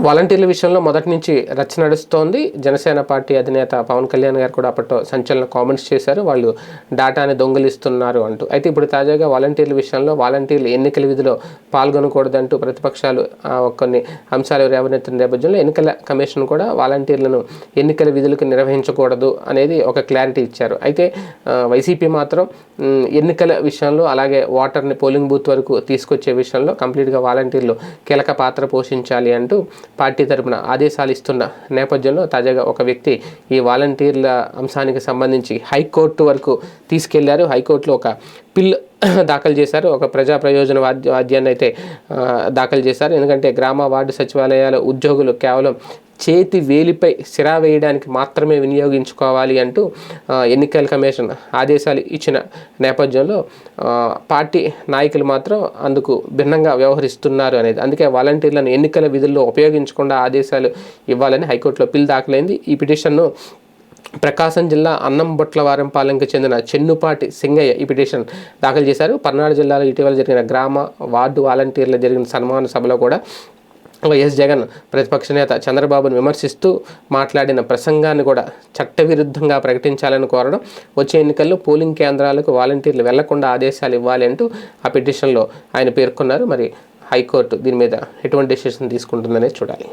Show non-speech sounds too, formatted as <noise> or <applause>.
వాలంటీర్ల విషయంలో మొదటి నుంచి రచ్చ నడుస్తోంది. జనసేన పార్టీ అధినేత పవన్ కళ్యాణ్ గారు కూడా అప్పట్లో సంచలన కామెంట్స్ చేశారు. వాళ్ళు డేటాని దొంగిలిస్తున్నారు అంటూ. అయితే ఇప్పుడు తాజాగా వాలంటీర్ల విషయంలో వాలంటీర్లు ఎన్నికల విధిలో పాల్గొనకూడదంటూ ప్రతిపక్షాలు కొన్ని అంశాలు రేవనెత్తిన నేపథ్యంలో ఎన్నికల కమిషన్ కూడా వాలంటీర్లను ఎన్నికల విధులకు నిర్వహించకూడదు అనేది ఒక క్లారిటీ ఇచ్చారు. అయితే వైసీపీ మాత్రం ఎన్నికల విషయంలో అలాగే ఓటర్ని పోలింగ్ బూత్ వరకు తీసుకొచ్చే విషయంలో కంప్లీట్గా వాలంటీర్లు కీలక పాత్ర పోషించాలి అంటూ పార్టీ తరపున ఆదేశాలు ఇస్తున్న నేపథ్యంలో తాజాగా ఒక వ్యక్తి ఈ వాలంటీర్ల అంశానికి సంబంధించి హైకోర్టు వరకు తీసుకెళ్ళారు. హైకోర్టులో ఒక పిల్ <coughs> దాఖలు చేశారు. ఒక ప్రజా ప్రయోజన వాద్య వాద్యాన్ని అయితే దాఖలు చేశారు. ఎందుకంటే గ్రామ వార్డు సచివాలయాల ఉద్యోగులు కేవలం చేతి వేలిపై సిరా వేయడానికి మాత్రమే వినియోగించుకోవాలి అంటూ ఎన్నికల కమిషన్ ఆదేశాలు ఇచ్చిన నేపథ్యంలో పార్టీ నాయకులు మాత్రం అందుకు భిన్నంగా వ్యవహరిస్తున్నారు అనేది. అందుకే వాలంటీర్లను ఎన్నికల విధుల్లో ఉపయోగించకుండా ఆదేశాలు ఇవ్వాలని హైకోర్టులో పిల్ దాఖలైంది. ఈ పిటిషన్ను ప్రకాశం జిల్లా అన్నంబొట్లవారంపాలెంకి చెందిన చెన్నుపాటి సింగయ్య ఈ పిటిషన్ దాఖలు చేశారు. పల్నాడు జిల్లాలో ఇటీవల జరిగిన గ్రామ వార్డు వాలంటీర్ల జరిగిన సన్మాన సభలో కూడా వైఎస్ జగన్ ప్రతిపక్ష నేత చంద్రబాబును విమర్శిస్తూ మాట్లాడిన ప్రసంగాన్ని కూడా చట్టవిరుద్ధంగా ప్రకటించాలని కోరడం వచ్చే ఎన్నికల్లో పోలింగ్ కేంద్రాలకు వాలంటీర్లు వెళ్ళకుండా ఆదేశాలు ఇవ్వాలి అంటూ ఆ పిటిషన్లో ఆయన పేర్కొన్నారు. మరి హైకోర్టు దీని మీద ఎటువంటి డెసిషన్ తీసుకుంటుందనే చూడాలి.